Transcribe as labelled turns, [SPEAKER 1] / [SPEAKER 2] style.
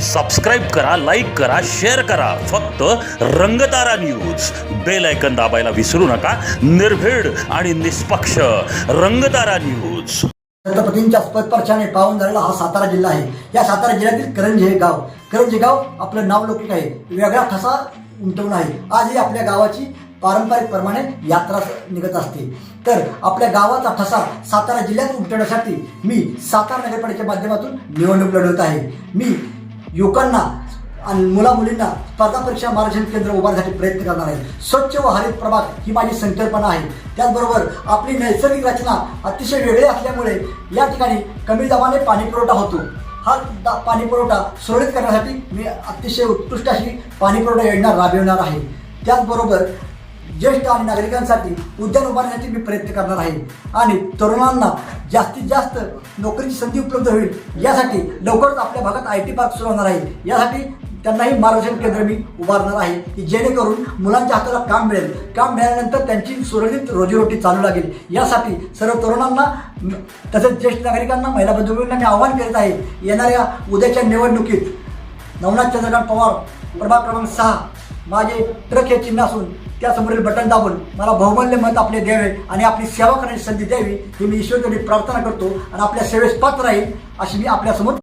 [SPEAKER 1] Subscribe करा like करा share करा. फक्त रंगतारा न्यूज बेल ऐकन दाबायला विसरू नका. निर्भीड आणि निष्पक्ष रंगतारा न्यूज
[SPEAKER 2] छत्रपतींच्या स्पर्शाने पावन झालेला हा सातारा जिल्हा आहे. या सातारा जिल्ह्यातील करंजी हे गाव. करंजी गाव आपलं नावलौकिक आहे. वेगळा ठसा उमटवून आहे. आजही आपल्या गावाची पारंपरिक प्रमाणे यात्रा निघत असते. तर आपल्या गावाचा ठसा सातारा जिल्ह्यात उमटवण्यासाठी मी सातारा नगरपालिकेच्या माध्यमातून निवडणूक लढवत आहे. मी युवकांना आणि मुलामुलींना स्पर्धा परीक्षा मार्गदर्शन केंद्र उभारण्यासाठी प्रयत्न करणार आहे स्वच्छ व हरित प्रभाग ही माझी संकल्पना आहे. त्याचबरोबर आपली नैसर्गिक रचना अतिशय वेगळी असल्यामुळे या ठिकाणी कमी दाबाने पाणी पुरवठा होतो. हा दा पाणी पुरवठा सुरळीत करण्यासाठी मी अतिशय उत्कृष्ट अशी पाणी पुरवठा योजना राबविणार आहे. त्याचबरोबर ज्येष्ठ आणि नागरिकांसाठी उद्यान उभारण्यासाठी मी प्रयत्न करणार आहे. आणि तरुणांना जास्तीत जास्त नोकरीची संधी उपलब्ध होईल यासाठी लवकरच आपल्या भागात आय टी पार्क सुरू होणार आहे. यासाठी त्यांनाही मार्गदर्शन केंद्र मी उभारणार आहे की जेणेकरून मुलांच्या हाताला काम मिळेल. काम मिळाल्यानंतर त्यांची सुरळीत रोजीरोटी चालू लागेल. यासाठी सर्व तरुणांना तसेच ज्येष्ठ नागरिकांना महिला बंधूंना मी आवाहन करीत आहे येणाऱ्या उद्याच्या निवडणुकीत नवनाथ चंद्रकांत पवार प्रभाग क्रमांक सहा माझे ट्रक हे चिन्ह असून त्यासमोरील बटन दाबून मला बहुमूल्य मत आपले द्यावे आणि आपली सेवा करण्याची संधी द्यावी ही मी ईश्वरकडे प्रार्थना करतो आणि आपल्या सेवेस पात्र राहील अशी मी आपल्यासमोर